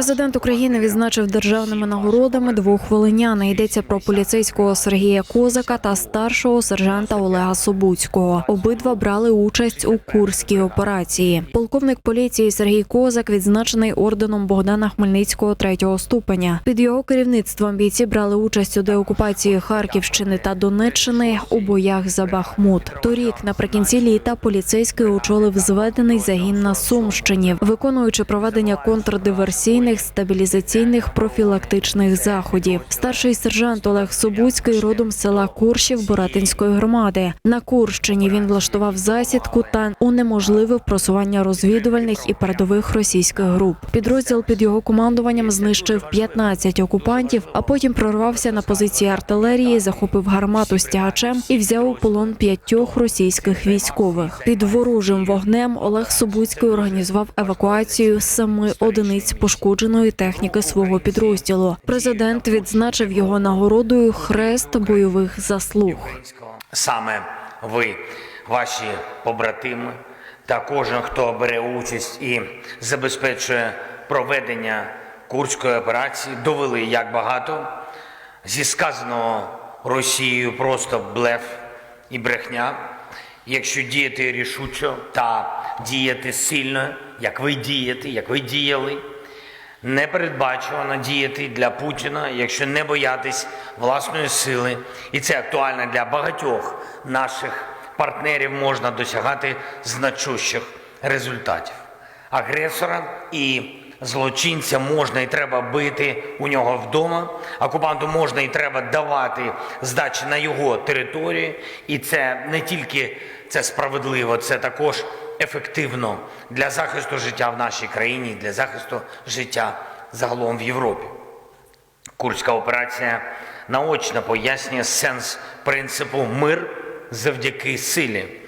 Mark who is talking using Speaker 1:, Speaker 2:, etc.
Speaker 1: Президент України відзначив державними нагородами двох волинян. Йдеться про поліцейського Сергія Козака та старшого сержанта Олега Собуцького. Обидва брали участь у курській операції. Полковник поліції Сергій Козак відзначений орденом Богдана Хмельницького третього ступеня. Під його керівництвом бійці брали участь у деокупації Харківщини та Донеччини у боях за Бахмут. Торік, наприкінці літа, поліцейський очолив зведений загін на Сумщині, виконуючи проведення контрдиверсійних, стабілізаційних профілактичних заходів. Старший сержант Олег Собуцький родом з села Куршів Боратинської громади. На Курщині він влаштував засідку та унеможливив просування розвідувальних і передових російських груп. Підрозділ під його командуванням знищив 15 окупантів, а потім прорвався на позиції артилерії, захопив гармату з тягачем і взяв у полон п'ятьох російських військових. Під ворожим вогнем Олег Собуцький організував евакуацію семи одиниць пошкодженої техніки свого підрозділу. Президент відзначив його нагородою хрест бойових заслуг.
Speaker 2: Саме ви, ваші побратими та кожен, хто бере участь і забезпечує проведення курської операції, довели, як багато зі сказаного Росією просто блеф і брехня. Якщо діяти рішучо та діяти сильно, як ви дієте, як ви діяли, непередбачувано діяти для Путіна, якщо не боятись власної сили, і це актуально для багатьох наших партнерів, можна досягати значущих результатів. Агресора і злочинця можна і треба бити у нього вдома. Окупанту можна і треба давати здачі на його території. І це не тільки це справедливо, це також ефективно для захисту життя в нашій країні, для захисту життя загалом в Європі. Курська операція наочно пояснює сенс принципу мир завдяки силі.